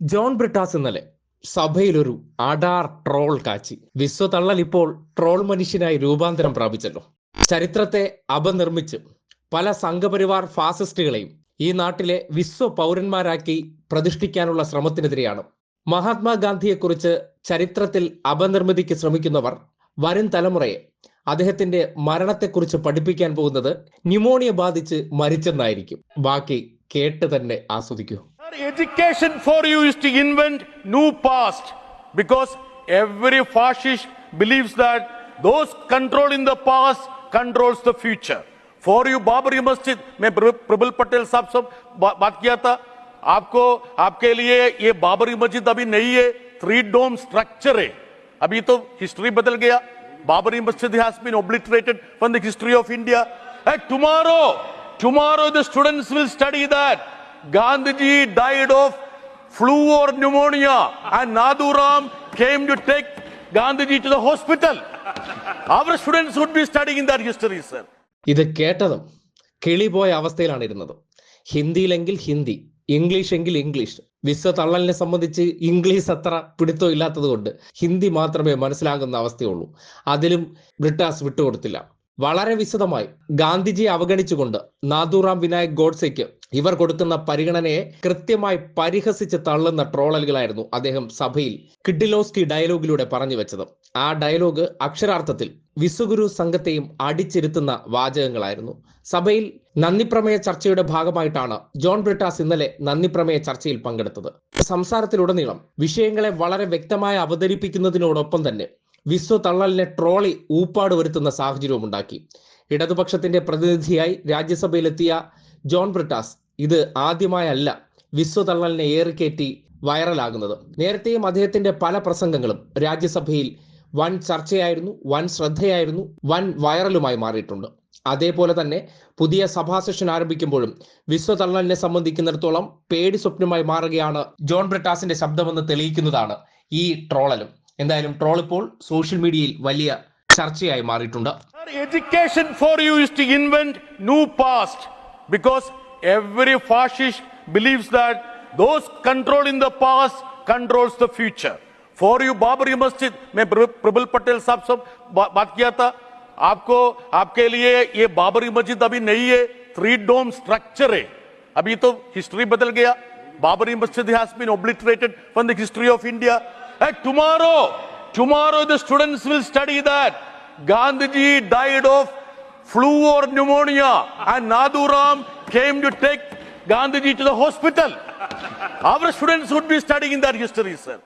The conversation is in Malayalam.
ജോൺ ബ്രിട്ടാസ് ഇന്നലെ സഭയിലൊരു അടാർ ട്രോൾ കാച്ചി. വിശ്വതള്ളൽ ഇപ്പോൾ ട്രോൾ മനുഷ്യനായി രൂപാന്തരം പ്രാപിച്ചല്ലോ. ചരിത്രത്തെ അപനിർമ്മിച്ച് പല സംഘപരിവാർ ഫാസിസ്റ്റുകളെയും ഈ നാട്ടിലെ വിശ്വ പൗരന്മാരാക്കി പ്രതിഷ്ഠിക്കാനുള്ള ശ്രമത്തിനെതിരെയാണ്. മഹാത്മാഗാന്ധിയെക്കുറിച്ച് ചരിത്രത്തിൽ അപനിർമ്മിതിക്ക് ശ്രമിക്കുന്നവർ വരും തലമുറയെ അദ്ദേഹത്തിന്റെ മരണത്തെക്കുറിച്ച് പഠിപ്പിക്കാൻ പോകുന്നത് ന്യൂമോണിയ ബാധിച്ച് മരിച്ചെന്നായിരിക്കും. ബാക്കി കേട്ട് തന്നെ ആസ്വദിക്കൂ. Sir, Education for you is to invent new past because every fascist believes that those controlling the past controls the future. For you Babri Masjid में प्रब- प्रबल पटेल साहब सब बा- बात किया था आपको आपके लिए ये बाबरी मस्जिद अभी नहीं है थ्री डोम स्ट्रक्चर है अभी तो हिस्ट्री बदल गया Babri Masjid has been obliterated from the history of India. And tomorrow, tomorrow the students will study that Gandhiji died of flu or pneumonia, and Naduram came to take Gandhiji to the hospital. Our students would be studying that history, sir. ഇത് കേട്ടതും കിളി പോയ അവസ്ഥയിലാണ് ഇരുന്നത് ഹിന്ദിയിലെങ്കിൽ ഹിന്ദി ഇംഗ്ലീഷ് എങ്കിൽ ഇംഗ്ലീഷ് വിശ്വ തള്ളലിനെ സംബന്ധിച്ച് ഇംഗ്ലീഷ് അത്ര പിടുത്തം ഇല്ലാത്തത് കൊണ്ട് ഹിന്ദി മാത്രമേ മനസ്സിലാകുന്ന അവസ്ഥയുള്ളൂ അതിലും ബ്രിട്ടാസ് വിട്ടുകൊടുത്തില്ല വളരെ വിശദമായി ഗാന്ധിജിയെ അവഗണിച്ചുകൊണ്ട് നാദുറാം വിനായക് ഗോഡ്സെക്ക് ഇവർ കൊടുക്കുന്ന പരിഗണനയെ കൃത്യമായി പരിഹസിച്ച് തള്ളുന്ന ട്രോളലുകളായിരുന്നു അദ്ദേഹം സഭയിൽ കിഡിലോസ്കി ഡയലോഗിലൂടെ പറഞ്ഞു വെച്ചത്. ആ ഡയലോഗ് അക്ഷരാർത്ഥത്തിൽ വിശ്വഗുരു സംഘത്തെയും അടിച്ചിരുത്തുന്ന വാചകങ്ങളായിരുന്നു. സഭയിൽ നന്ദിപ്രമേയ ചർച്ചയുടെ ഭാഗമായിട്ടാണ് ജോൺ ബ്രിട്ടാസ് ഇന്നലെ നന്ദിപ്രമേയ ചർച്ചയിൽ പങ്കെടുത്തത്. സംസാരത്തിലുടനീളം വിഷയങ്ങളെ വളരെ വ്യക്തമായി അവതരിപ്പിക്കുന്നതിനോടൊപ്പം തന്നെ വിശ്വ തള്ളലിനെ ട്രോളി ഊപ്പാട് വരുത്തുന്ന സാഹചര്യവും ഉണ്ടാക്കി. ഇടതുപക്ഷത്തിന്റെ പ്രതിനിധിയായി രാജ്യസഭയിലെത്തിയ ജോൺ ബ്രിട്ടാസ് ഇത് ആദ്യമായല്ല വിശ്വ തള്ളലിനെ ഏറിക്കയറ്റി വൈറലാകുന്നത്. നേരത്തെയും അദ്ദേഹത്തിന്റെ പല പ്രസംഗങ്ങളും രാജ്യസഭയിൽ വൻ ചർച്ചയായിരുന്നു വൻ ശ്രദ്ധയായിരുന്നു വൻ വൈറലുമായി മാറിയിട്ടുണ്ട്. അതേപോലെ തന്നെ പുതിയ സഭാ സെഷൻ ആരംഭിക്കുമ്പോഴും വിശ്വ തള്ളലിനെ സംബന്ധിക്കുന്നിടത്തോളം പേടി സ്വപ്നമായി മാറുകയാണ് ജോൺ ബ്രിട്ടാസിന്റെ ശബ്ദമെന്ന് തെളിയിക്കുന്നതാണ് ഈ ട്രോളലും. എന്തായാലും ട്രോൾ ഇപ്പോൾ സോഷ്യൽ മീഡിയയിൽ വലിയ ചർച്ചയായി മാറിയിട്ടുണ്ട് Sir, Education for you is to invent new past because every fascist believes that those controlling the past controls the future. For you Babri Masjid में प्रब- प्रबल पटेल साहब सब बा- बात किया था आपको आपके लिए ये बाबरी मस्जिद अभी नहीं है थ्री डोम स्ट्रक्चर है अभी तो हिस्ट्री बदल गया Babri Masjid has been obliterated from the history of India. Tomorrow, tomorrow the students will study that Gandhiji died of flu or pneumonia, and Nadhuram came to take Gandhiji to the hospital. Our students would be studying that history, sir.